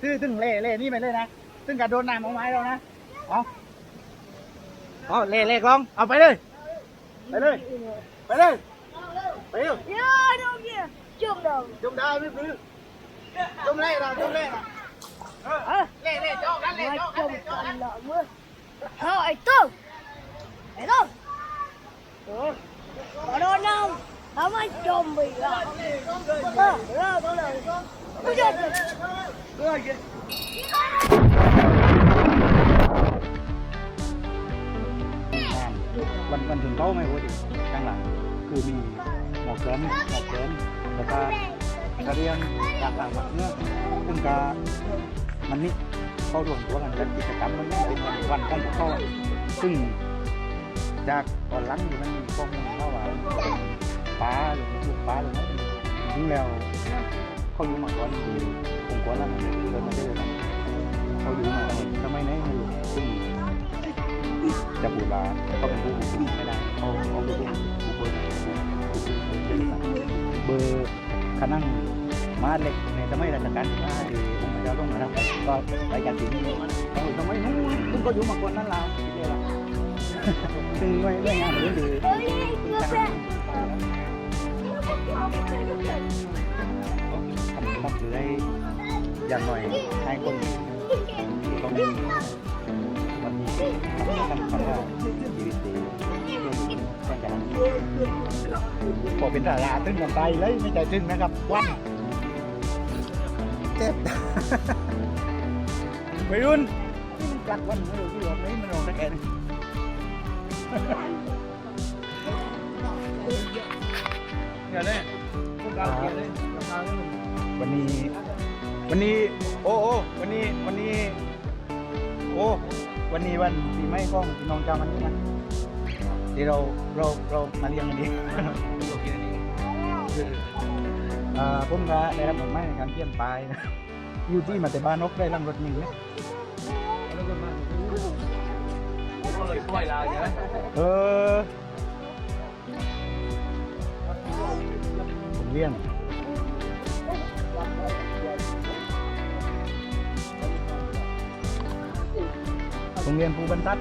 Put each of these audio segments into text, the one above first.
ซื้อถึงเล่เล่นี่ไปเลยนะ ซึ่งกระโดนน้ำของไม้เรานะเอาเอาเล่เล่กลอง เอาไปเลย ไปเลย ไปเลย ไปเลย Ja, de är Jom då. จุ่มดาวไม่ซื้อจุ่มเล่เราจุ่มเล่เราเออเล่เล่โจกันเล่ Mai โจกัน kom เล่โจกัน alla med. Ja, ett då. Ett då. Ja, då nam. Han var zombie. Ja, ja, ja, ja. Nu gör det. เพื่อกินวันวันถึงเขาไม่รู้ดิข้างหลังคือมีหมอกเกินหมอกเกินแล้วก็กระเรียนจากหลังหมักเนื้อซึ่งกามันนี่เขารวมตัวกันจัดกิจกรรมมันนี่เป็นวันวันของพวกเขาซึ่งจากตอนหลังอยู่มันมีข้อมูลเข้าว่าป้าหรือลูกป้าหรือไม่จริงแล้ว เขาอยู่มาก่อนคือองค์กรแล้วมันเกิดมาได้เลยนะเขาอยู่มาตั้งแต่สมัยไหนไม่รู้ซึ่งจะบูราเขาเป็นผู้บุกไม่ได้เขาเขาเป็นผู้บุกรุกเบอร์ขนั่งมาเล็กในสมัยรัชกาลที่ห้าที่องค์พระเจ้าลงมาแล้วก็ไปกันที่นี่เขาสมัยนู้นซึ่งก็อยู่มาก่อนนั้นล้วที่เดียวละซึ่งด้วยด้วยงานมันดี ทำทำคือได้อย่างหน่อยให้คนต้องมีวันนี้ทำทำว่าชีวิตดีแข่งกันพอเป็นดาราตึ้งกันไปเลยไม่ใจตึ้งนะครับวันเจ็บวัยรุ่นจักลักวันไม่รู้ที่ว่าไม่มันลงตะแกนเนี่ยวเลยวั นนี้ วันนี้ โอ้โอ้วันนี้ วันนี้ โอ้ วันนี้วันปีใหม่ของพี่น้องชาวมันนี่นะที่เราเราเรามาเลี้ยงกันดีอ่าผมก็ได้รับผลไม้ในการเปลี่ยนไปายนะอยู่ที่มาแต่บ้านนกได้รังรถมีไหมเออผมเลี้ยง โรงเรียนภูบรรทัด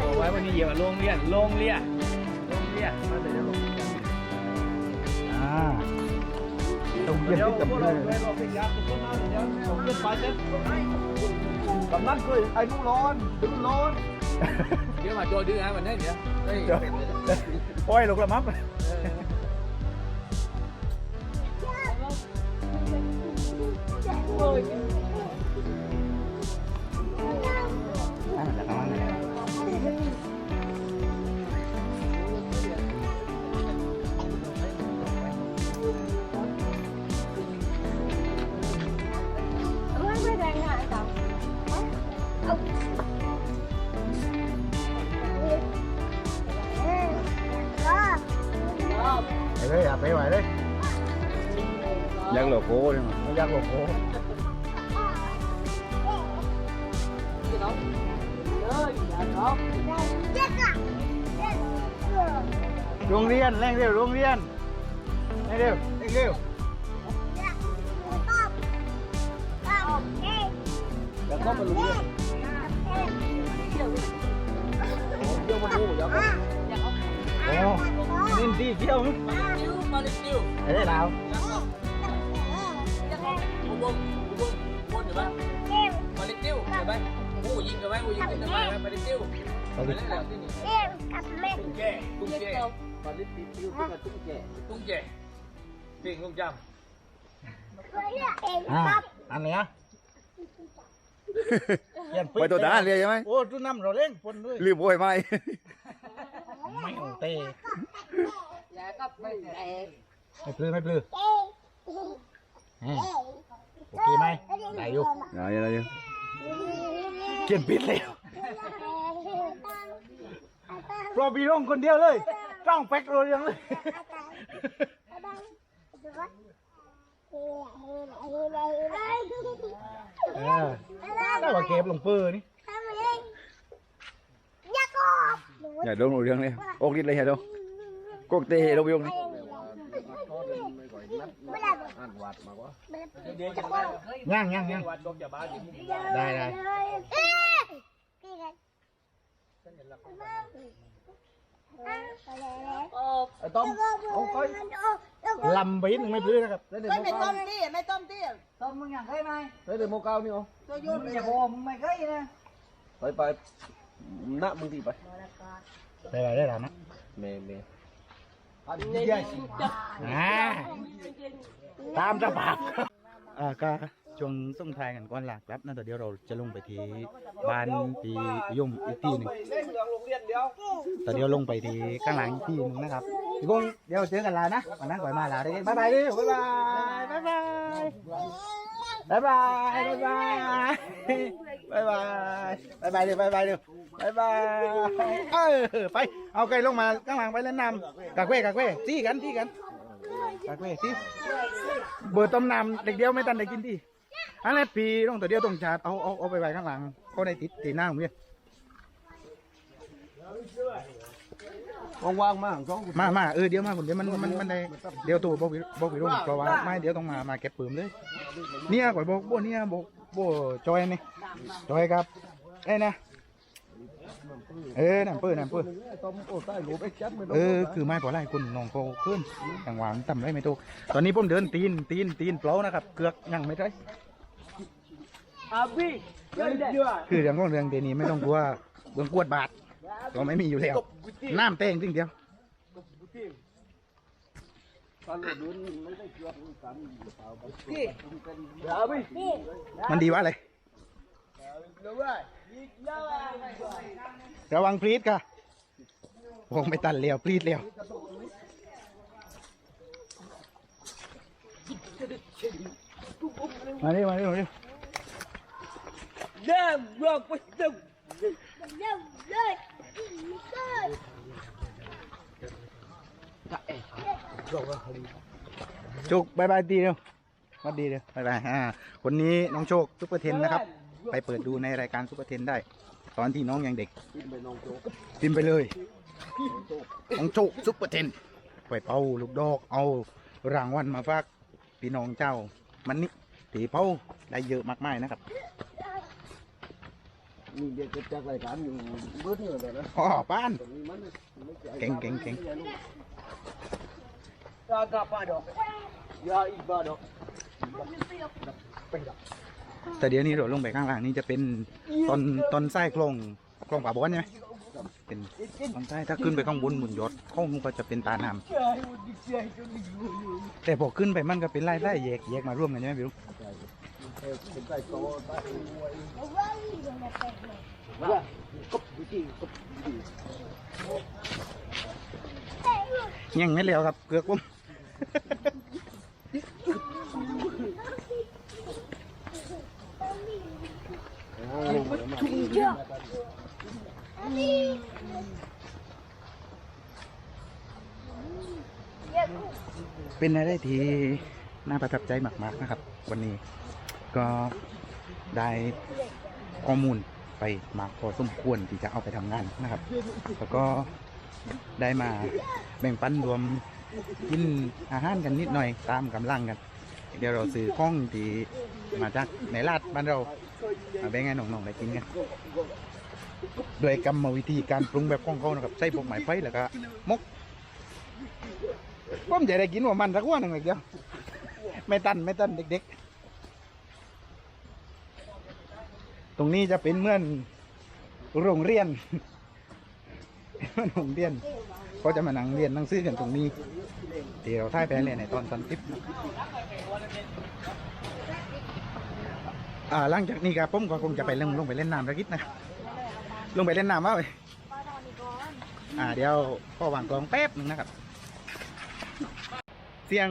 บอกไว้วันนี้เยอะโรงเรียนโรงเรียนโรงเรียนมาแต่จะลงอ่าโรงเรียนที่กับเลยกำนันเคยไอ้นู่นร้อนดูร้อนเดี๋ยวมาโจดื้อฮะ วันนี้เดี๋ยวเฮ้ยโอ้ยลูกละมับอ่า ไปเลยอย่าไปไหวเลยยังโลโก้เลยไม่อยากโลโก้โรงเรียนแรงเร็วโรงเรียนแรงเร็วแรงเร็วแล้วก็มาโรงเรียนเที่ยวมาดูเดี๋ยวก็ โอ้นินที่เที่ยวมั้งติ้วมาลิติวไอ้ได้แล้วบุ้งบุ้งบุ้งบุ้งเห็นไหมาลิติวเห็นไหมผู้ยิงกันไหมผู้ยิงกันทำไมมาลิติวไปเล่นแล้วที่นี่ตุ้งแก่ตุ้งแก่มาลิติ้วตุ้งตุ้งแก่ตุ้งแก่เพ่งลุงจอ่าอันเนี้ยเขียนปึ๊ดไปตัวตาเรียใช่ไหมโอ้ทุนน้ำเราเล่นปนด้วยลืมโวยไหม ไม่เอาเตะไม่ไม่ปลื้มไม่ปลื้มแหมโอเคไหมได้อยู่อะไรอะไรอยู่เขียนปิดเลยเพราะพี่ร้องคนเดียวเลยจ้องแป๊กโรยยังเลย Hey, เออได้ว่าเก็บลงเปื้อนี่ ทำเองยากอบ อย่าโดนเรื่องเลยโอกนิดเลยอย่าโดนกกเตะลงไปยงนี่ไม่ได้อ่านวัดมากว่าย่างย่างย่างวัดดงอย่าบ้าดิได้ได้เอ๊ะพี่กันไอ้ต้อมเอาไปลำไปนิดนึงไม่พื้นนะครับแล้วเดี๋ยวไม่โมไม่เก้าต้มตี้ไม่ต้มตี้ต้มมึงอย่างเคยไหมแล้วเดี๋ยวโมเก้านี่เอาตัวโยมึนงไปอย่าโบมึงไม่เคยนะไปไป ณมึงทีไปได้ได้ได้แล้วนะเมย์เมย์อ่าตามจะปากอ่าก็ช่วงส่งทายกันก่อนหลักครับนั่นแต่เดี๋ยวเราจะลงไปที่บ้านที่ยมอีกที่หนึ่งเล่นเรื่องโรงเรียนเดียวแต่เดี๋ยวลงไปที่ข้างหลังอีกที่หนึงนะครับพี่กุ้งเดี๋ยวเจอกันลานะวันนั้นก่อนมาลาได้บ๊ายบายดิบ๊ายบายบ๊ายบายบ๊ายบายบ๊ายบายบ๊ายบายบ๊ายบายดิบ๊ายบายดิ บ๊ายบายเออไป เอาไก่ลงมาข้างหลังไปเล่นน้ำกากเว้กากเว้ที่กันที่กันกากเว้ที่เบอร์ต้มน้ำเด็กเดียวไม่ตันได้กินที่อันนี้ปีต้องตัวเดียวต้องชาร์จเอาเอาเอาไปไว้ข้างหลังเขาได้ติดตีหน้าผมเนี่ยว่างๆมากสองมามาเออเดี๋ยวมาคนเดี๋ยวมันมันมันได้เดี๋ยวตัวบอกวิบอกวิรุ่งเพราะว่าไม่เดี๋ยวต้องมามาเก็บปืนเลย เนี่ยก่อยบอกโบเนี่ยบอกโบจอยนี่จอยครับเอ้ยนะ เออนั่นปืนนั่นปืนต้อมโอ้ใต้หลูไปจัดไม่เออคือไม่พอไรคุณน้องเขาขึ้นอย่างหวางทำไรไม่ถูกตอนนี้ผมเดินตีนตีนตีนเปล่านะครับเกือกยังไม่ได้อาบีเยอะเยอะคือเรื่องของเรื่องเดยวนี้ไม่ต้องกลัวเบื้องกวดบาทก็ไม่มีอยู่แล้วน้ำเต้งจริงเดียวตอนลุ้นไม่ได้เกือบกันอาบีมันดีว่าอะไรระวังพลีดค่ะวงไม่ตันเลี้ยวพลีดเลี้ยวมาดิมาดิมาดิเดิมรอกไปเดิมเร็วเลยเลยจุกบายบายดีเร็วสวัสดีเร็วบายบายอ่าคนนี้น้องโชคซุปเปอร์เทนนะครับ ไปเปิดดูในรายการซุปเปอร์เทนได้ ตอนที่น้องยังเด็กกินไปน้องโจ๊กพิมพ์ไปเลยน้องโชคซุปเปอร์เทนไปเป่าลูกดอกเอารางวัลมาฝากพี่น้องเจ้า มันนี่ตีเป้าได้เยอะมากมายนะครับมีเด็กจากรายการอยู่เบิร์ดเนี่ยแต่นะอ๋อป้านตรงนี้มันไม่ใช่เก่งเก่งเก่งยากาปาดอกยาอีบาดอก แต่เดี๋ยวนี้เราลงไปข้างล่างนี่จะเป็นตอนตอนไส้โครงโครงป่าบอนใช่ไหมเป็นตอนไส้ถ้าขึ้นไปข้างบนหมุนยอดข้องก็จะเป็นตาน้ำแต่พอขึ้นไปมันก็เป็นไร่ไร่แยกแยกมาร่วมกันใช่ไหมพี่ลุงยังไม่แล้วครับเกือกผม เป็นอะไรที่น่าประทับใจมาก ๆ นะครับ วันนี้ก็ได้ข้อมูลไปมากพอสมควรที่จะเอาไปทำงานนะครับ แล้วก็ได้มาแบ่งปันรวมกินอาหารกันนิดหน่อยตามกำลังกัน เดี๋ยวเราซื้อข้องที่มาจากในลาดบ้านเรา มาแบ่งให้น้องๆได้กินกันโดยกรรมวิธีการปรุงแบบของเขานะครับใส่พวกไม้ไฟแล้วก็มกผมจะได้กินหัวมันสักวันหนึ่งเลยเดียวไม่ตันไม่ตันเด็กๆ ตรงนี้จะเป็นเหมื่อนโรงเรียนเหมือนโรงเรียนเขาจะมานั่งเรียนนั่งซื้อกันตรงนี้เดี๋ยวท้ายแปลเลยในตอนตอนคลิป อ่าหลังจากนี้ครับผมก็คงจะไปลงลงไปเล่นน้ำระกิดนะลงไปเล่นน้ำว่าไปอ่าเดี๋ยวพ่อวางกลองแป๊บหนึ่งนะครับ เสียง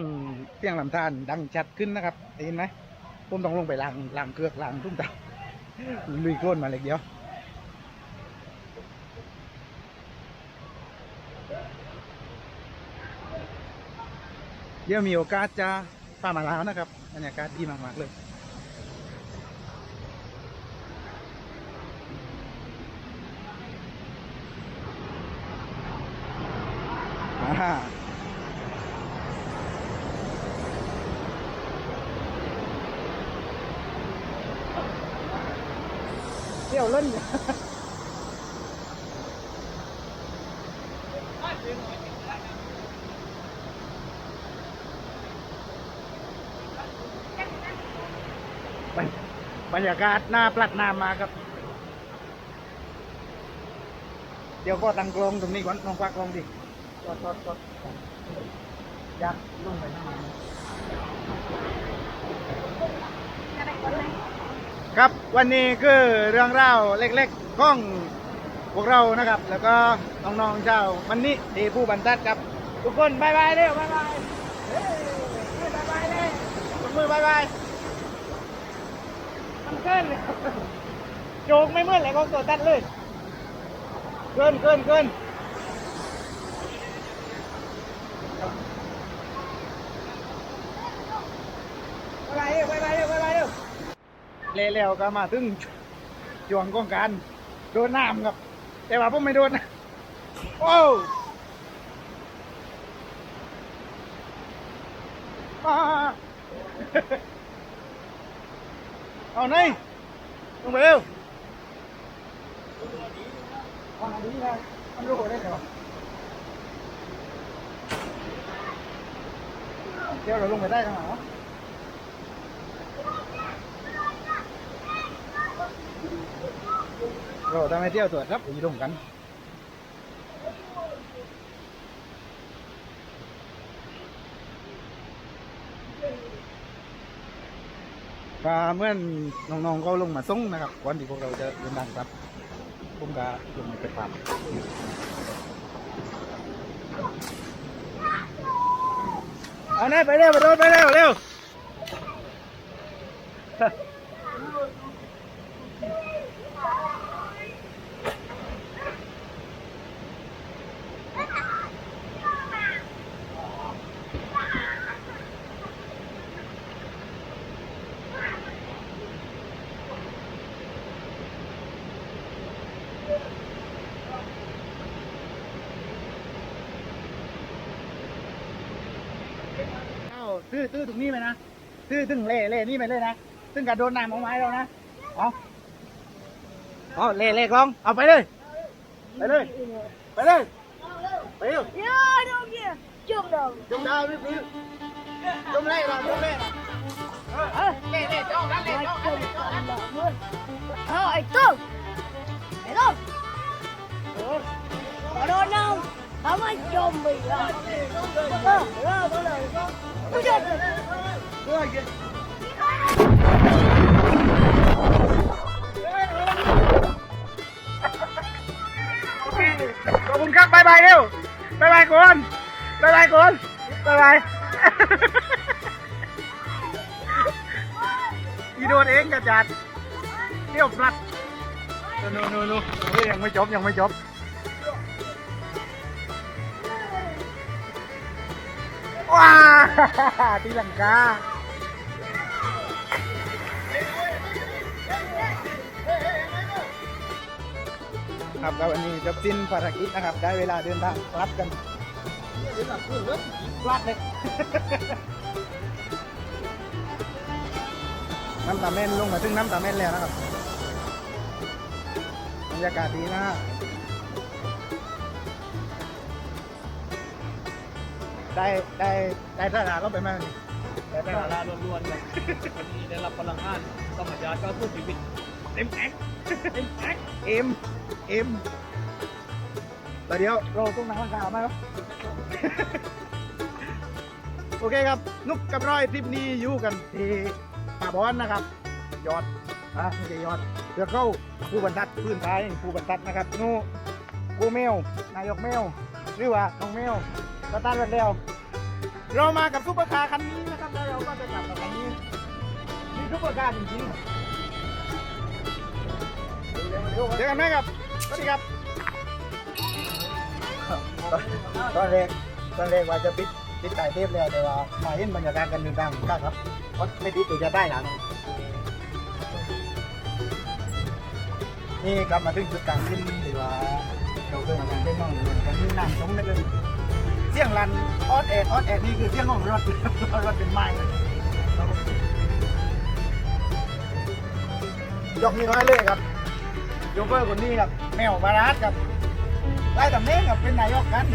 เสียงลำธารดังชัดขึ้นนะครับได้ยินไหมผมต้องลงไปล้างล้างเกลือกล้างทุ่มตาลุยโคลนมาเล็กเดียวเดี๋ยวมีโอกาสจะพามาลาวนะครับบรรยากาศดีมากๆเลย เที่ยวเล่นบรรบรรยากาศหน้าปลัดน้ำมาครับ เดี๋ยวก็ตั้งกลองตรงนี้ก่อนลองควักกลองดิ กดกดกดอยากลงไปน้ำมันครับวันนี้คือเรื่องราวเล็กๆของพวกเรานะครับ แล้วก็น้องๆชาวมันนี่ดีผู้บรรทัดครับ ทุกคนบายบายเร็วบายบายเฮ้ยบายบายเลยยกมือบายบายมันเกินโจกไม่เมื่อนเลยของตัวตัดเลยเกินเกินเกิน ไปไปไปไปไปเร็วเร็วก็มาถึงช่วงกองการโดนน้ำครับ แต่ว่าผมไม่โดนนะโอ้มาเอาไหนลงไปเร็วเอามาดีนะมันรู้ได้เหรอเดี๋ยวเราลงไปได้ทางไหนวะ เราทำไมเที่ยวตรวจครับอยู่ตรงกันก็เมื่อนน้องๆก็ลงมาส่งนะครับก่อนที่พวกเราจะเดินทางครับผมก็ลงไปปรับเอาหน้าไปเร็วไปโดนไปเร็วเร็ว ตื้อตื้อตรงนี้ไปนะตื้อตึงเล่เล่นี่ไปเลยนะตึงกระโดดน้ำของไม้เรานะเอาเอาเล่เล่กลองเอาไปเลย ไปเลย ไปเลยไปเร็ว Ya, đâu kìa. Chụp đầu. จงดาวนี่คือจงเล่เราจงเล่เราเออเล่เล่จ้องนั่นเล่ Mày จ้อง chụp còn lợn luôn. Ờ, ấy tư. Thấy không? Không ai chụp mình à. Ờ, ờ, có lời. Ôi trời. ขอบคุณครับบายบายเร็วบายบายก่อนบายบายก่อนบายบายอีโดนเองกระจัดเที่ยวพลัดนู่นนู่นนู่นเฮ้ยยังไม่จบยังไม่จบ ว้าตีลังกาครับแล้ววันนี้จะสิ้นภารกิจนะครับ ได้เวลาเดินทางกลับกันกลับเลยน้ำตาเม่นลงมาถึงน้ำตาเม่นแล้วนะครับบรรยากาศดีนะ ได้ได้ได้ทหารเราไปไหมวันนี้ได้ได้ทเวหารลาล้วนๆครับวันนี้ได้รับพลังงานธรรมชาติก็สู้ชีวิตเต็มแม็กซ์เต็มแม็กซ์เอ็มเอ็มแต่เดี๋ยวเราต้องนั่งร่างกายไหมครับ โอเคครับ นุกกับร้อยทริปนี้อยู่กันที่ป่าบอนนะครับ ยอดอะไม่ใช่ยอดเรือเข้าผู้บรรทัดพื้นท้ายผู้บรรทัดนะครับ นู่กูเมลนายกเมลหรือว่าน้องเมล ก็ตั้งกันแล้วเรามากับซุปเปอร์คาร์คันนี้นะครับแล้วเราก็จะกลับกับคันนี้นี่ซุปเปอร์คาร์จริงๆเจอกันไหมครับสวัสดีครับ ตอนแรกตอนแรกว่าจะปิดปิดถ่ายเทปแล้วแต่ว่ามาเห็นบรรยากาศกันดินทางข้างครับเพราะไม่ติดตัวจะได้หลังนี่กลับมาถึงจุดกลางขึ้นหรือว่าเราเคยมากันเป็นน้องเหมือนกันนี่นั่งชมได้เลย สียงรันออดแอดออดแอดนี่คือเสียงของรถรถเป็นไม้ยกนี้น้อยเลยครับโยเฟอร์คนนี้ครับ แมวบาราสครับได้ตำแหน่งครับเป็นนายกกัน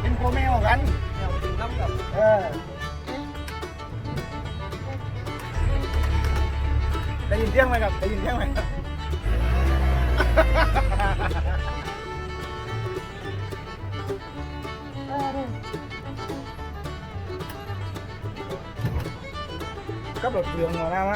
เป็นโคแมวกันแนวจริงน้ำกับเออได้ยินเสียงไหมครับได้ยินเสียงไหมครับ ก็แบบเปลืองหัวหน้าม